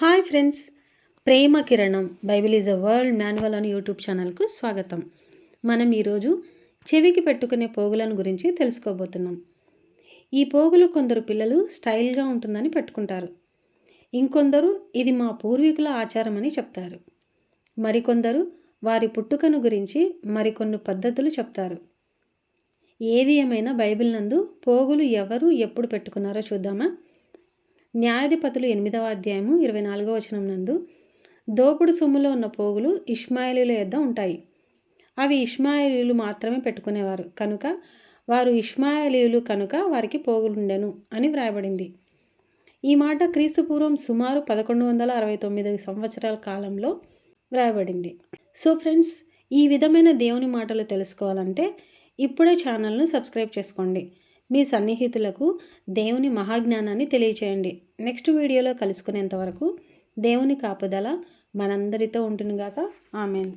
Hi friends. Prema Kiranam Bible is a world manual అని YouTube ఛానల్కు స్వాగతం. మనం ఈరోజు చెవికి పెట్టుకునే పోగులను గురించి తెలుసుకోబోతున్నాం. ఈ పోగులు కొందరు పిల్లలు స్టైల్గా ఉంటుందని పెట్టుకుంటారు. ఇంకొందరు ఇది మా పూర్వీకుల ఆచారం అని చెప్తారు. మరికొందరు వారి పుట్టుకను గురించి మరికొన్ని పద్ధతులు చెప్తారు. ఏది ఏమైనా బైబిల్ నందు పోగులు ఎవరు ఎప్పుడు పెట్టుకున్నారో చూద్దామా? న్యాయాధిపతులు ఎనిమిదవ అధ్యాయము ఇరవై నాలుగవ వచనం నందు దోపుడు సొమ్ములో ఉన్న పోగులు ఇష్మాయిలీల యొద్ద ఉంటాయి. అవి ఇష్మాయిలీలు మాత్రమే పెట్టుకునేవారు. కనుక వారు ఇష్మాయిలీలు కనుక వారికి పోగులుండెను అని వ్రాయబడింది. ఈ మాట క్రీస్తుపూర్వం సుమారు పదకొండు వందల అరవై తొమ్మిది సంవత్సరాల కాలంలో వ్రాయబడింది. సో ఫ్రెండ్స్ ఈ విధమైన దేవుని మాటలు తెలుసుకోవాలంటే ఇప్పుడే ఛానల్ను సబ్స్క్రైబ్ చేసుకోండి. మీ సన్నిహితులకు దేవుని మహాజ్ఞానాన్ని తెలియచేయండి. నెక్స్ట్ వీడియోలో కలుసుకునేంత వరకు దేవుని కాపుదల మనందరితో ఉంటుందిగాక ఆమెన్.